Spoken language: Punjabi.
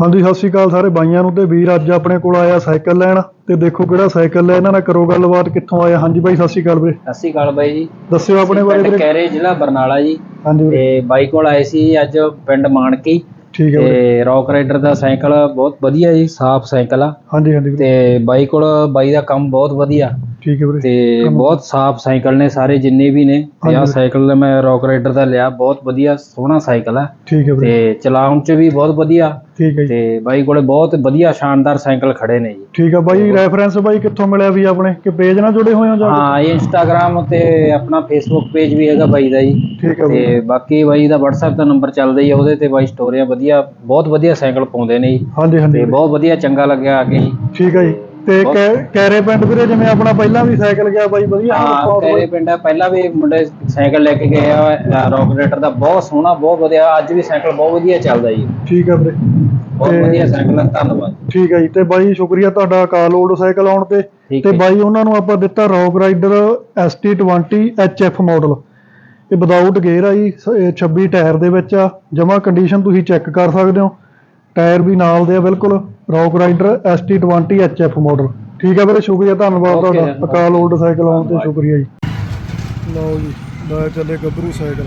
ਹਾਂਜੀ ਸਤਿ ਸ਼੍ਰੀ ਅਕਾਲ ਸਾਰੇ ਬਾਈਆਂ ਨੂੰ ਤੇ ਵੀਰ ਅੱਜ ਆਪਣੇ ਕੋਲ ਆਇਆ ਸਾਈਕਲ ਲੈਣ ਤੇ ਦੇਖੋ ਕਿਹੜਾ ਸਾਈਕਲ ਹੈ। ਇਹਨਾਂ ਨਾਲ ਕਰੋ ਗੱਲਬਾਤ ਕਿੱਥੋਂ ਆਇਆ? ਹਾਂਜੀ ਬਾਈ ਸਤਿ ਸ਼੍ਰੀ ਅਕਾਲ ਵੀਰੇ। ਸਤਿ ਸ਼੍ਰੀ ਅਕਾਲ ਬਾਈ ਜੀ। ਦੱਸਿਓ ਆਪਣੇ ਬਾਰੇ ਵੀਰੇ। ਕੈਰੇ ਜ਼ਿਲ੍ਹਾ ਬਰਨਾਲਾ ਜੀ। ਹਾਂਜੀ ਵੀਰੇ। ਤੇ ਬਾਈ ਕੋਲ ਆਏ ਸੀ ਅੱਜ ਪਿੰਡ ਮਾਨਕੀ। ਠੀਕ ਹੈ ਤੇ ਰੌਕ ਰਾਈਡਰ ਦਾ ਸਾਈਕਲ ਬਹੁਤ ਵਧੀਆ ਜੀ ਸਾਫ਼ ਸਾਈਕਲ ਆ। ਹਾਂਜੀ ਹਾਂਜੀ ਤੇ ਬਾਈ ਕੋਲ ਬਾਈ ਦਾ ਕੰਮ ਬਹੁਤ ਵਧੀਆ। ਠੀਕ ਹੈ ਵੀਰੇ। ਤੇ ਬਹੁਤ ਸਾਫ਼ ਸਾਈਕਲ ਨੇ ਸਾਰੇ ਜਿੰਨੇ ਵੀ ਨੇ ਤੇ ਆਹ। ਸਾਈਕਲ ਮੈਂ ਰੌਕ ਰਾਈਡਰ ਦਾ ਲਿਆ ਬਹੁਤ ਵਧੀਆ ਸੋਹਣਾ ਸਾਈਕਲ ਆ। ਠੀਕ ਹੈ ਵੀਰੇ। ਤੇ ਚਲਾਉਣ ਚ ਵੀ ਬਹੁਤ ਵਧੀਆ। ਠੀਕ ਹੈ ਜੀ। ਤੇ ਬਾਈ ਕੋਲੇ ਬਹੁਤ ਵਧੀਆ ਸ਼ਾਨਦਾਰ ਸਾਈਕਲ ਖੜੇ ਨੇ ਜੀ। ਠੀਕ ਹੈ ਬਾਈ ਰੈਫਰੈਂਸ ਬਾਈ ਕਿੱਥੋਂ ਮਿਲਿਆ ਵੀ ਆਪਣੇ? ਕਿ ਪੇਜ ਨਾਲ ਜੁੜੇ ਹੋਏ ਹੋ ਜਾਂ ਹਾਂ ਇਹ ਇੰਸਟਾਗ੍ਰam ਤੇ ਆਪਣਾ ਫੇਸਬੁੱਕ ਪੇਜ ਵੀ ਹੈਗਾ ਬਾਈ ਦਾ ਜੀ। ਠੀਕ ਹੈ ਤੇ ਬਾਕੀ ਬਾਈ ਦਾ WhatsApp ਦਾ ਨੰਬਰ ਚੱਲਦਾ ਹੀ ਆ ਉਹਦੇ ਤੇ ਬਾਈ ਸਟੋਰੀਆਂ ਵਧੀਆ ਬਹੁਤ ਵਧੀਆ ਸਾਈਕਲ ਪਾਉਂਦੇ ਨੇ ਜੀ। ਹਾਂਜੀ ਹਾਂਜੀ ਤੇ ਵੀਰੇ। ਬਹੁਤ ਵਧੀਆ ਚੰਗਾ ਲੱਗਿਆ ਆ ਕੇ ਜੀ। ਠੀਕ ਹੈ ਜੀ। ਤੇ ਕੈ- ਕੈਰੇ ਪਿੰਡ ਵੀਰੇ ਜਿਵੇਂ ਆਪਣਾ ਪਹਿਲਾਂ ਵੀ ਸਾਈਕਲ ਗਿਆ ਬਾਈ ਵਧੀਆ ਹਾਂ ਤੇਰੇ ਪਿੰਡ ਆ, ਪਹਿਲਾਂ ਵੀ ਮੁੰਡੇ ਸਾਈਕਲ ਲੈ ਕੇ ਗਏ ਆ ਰੌਕ ਰਾਈਡਰ ਦਾ ਬਹੁਤ ਸੋਹਣਾ ਬਹੁਤ ਵਧੀਆ ਅੱਜ ਵੀ ਸਾਈਕਲ ਬਹੁਤ ਵਧੀਆ ਚੱਲਦਾ ਜੀ। ਠੀਕ ਹੈ ਵੀਰੇ। ਬਹੁਤ ਤੇ- ਵਧੀਆ ਸਾਈਕਲ ਆ ਧੰਨਵਾਦ। ਠੀਕ ਹੈ ਜੀ ਤੇ ਬਾਈ ਸ਼ੁਕਰੀਆ ਤੁਹਾਡਾ ਕਾਲ ਓਲਡ ਸਾਈਕਲ ਆਉਣ ਤੇ। ਠੀਕ ਤੇ ਹੈ ਬਾਈ ਉਹਨਾਂ ਨੂੰ ਆਪਾਂ ਦਿੱਤਾ rock rider ST20 HF model ਇਹ ਵਿਦਆਊਟ ਗੇਅਰ ਆ ਜੀ ਸ- ਇਹ 26 ਟਾਇਰ ਦੇ ਵਿੱਚ ਆ ਜਮਾ ਕੰਡੀਸ਼ਨ ਤੁਸੀਂ ਚੈੱਕ ਕਰ ਸਕਦੇ ਹੋ। ਟਾਇਰ ਵੀ ਨਾਲ ਦੇ ਆ ਬਿਲਕੁਲ rock rider ST20 HF model ਠੀਕ ਹੈ ਵੀਰੇ ਸ਼ੁਕਰੀਆ ਧੰਨਵਾਦ Okay, ਤੁਹਾਡਾ okay. ਅਕਾਲ ਓਲਡ ਸਾਈਕਲ ਆਉਣ ਤੇ ਧੰਨਵਾਦ। ਸ਼ੁਕਰੀਆ ਜੀ ਲਓ ਜੀ ਲੈ ਚੱਲੇ ਗੱਭਰੂ ਸਾਈਕਲ